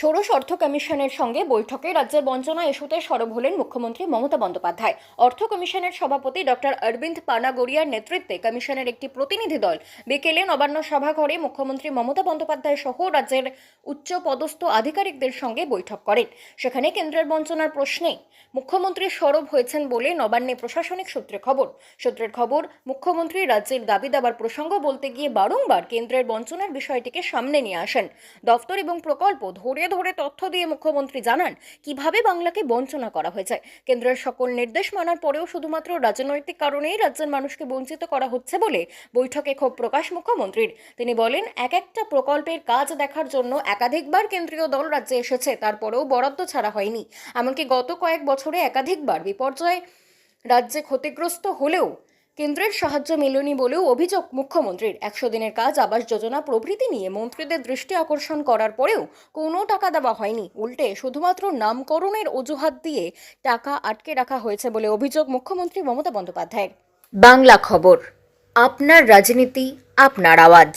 ষোড়শ অর্থ কমিশনের সঙ্গে বৈঠকে রাজ্যের বঞ্চনা ইস্যুতে সরব হলেন মুখ্যমন্ত্রী মমতা বন্দ্যোপাধ্যায়। অর্থ কমিশনের সভাপতি ডক্টর অরবিন্দ পানাগড়িয়ার নেতৃত্বে কমিশনের একটি প্রতিনিধি দল বিকেলে নবান্ন সভাঘরে মুখ্যমন্ত্রী মমতা বন্দ্যোপাধ্যায় সহ রাজ্যের উচ্চ পদস্থ আধিকারিকদের সঙ্গে বৈঠক করেন। সেখানে কেন্দ্রের বঞ্চনার প্রশ্নে মুখ্যমন্ত্রী সরব হয়েছেন বলে নবান্নে প্রশাসনিক সূত্রে খবর। সূত্রের খবর, মুখ্যমন্ত্রী রাজ্যের দাবি দাবার প্রসঙ্গ বলতে গিয়ে বারংবার কেন্দ্রের বঞ্চনার বিষয়টিকে সামনে নিয়ে আসেন। দফতর এবং প্রকল্প ধরে ধরে তথ্য দিয়ে মুখ্যমন্ত্রী জানান কীভাবে বাংলাকে বঞ্চনা করা হয়েছে। কেন্দ্রের সকল নির্দেশ মানার পরেও শুধুমাত্র রাজনৈতিক কারণেই রাজ্যের মানুষকে বঞ্চিত করা হচ্ছে বলে বৈঠকে ক্ষোভ প্রকাশ মুখ্যমন্ত্রীর। তিনি বলেন, এক একটা প্রকল্পের কাজ দেখার জন্য একাধিকবার কেন্দ্রীয় দল রাজ্যে এসেছে, তারপরেও বরাদ্দ ছাড়া হয়নি। এমনকি গত কয়েক বছরে একাধিকবার বিপর্যয় রাজ্যে ক্ষতিগ্রস্ত হলেও কেন্দ্রের সাহায্য মেলেনি বলেও অভিযোগ মুখ্যমন্ত্রীর। একশো দিনের কাজ, আবাস যোজনা প্রভৃতি নিয়ে মন্ত্রীদের দৃষ্টি আকর্ষণ করার পরেও কোনো টাকা দেওয়া হয়নি। উল্টে শুধুমাত্র নামকরণের অজুহাত দিয়ে টাকা আটকে রাখা হয়েছে বলে অভিযোগ মুখ্যমন্ত্রী মমতা বন্দ্যোপাধ্যায়ের। বাংলা খবর, আপনার রাজনীতি, আপনার আওয়াজ।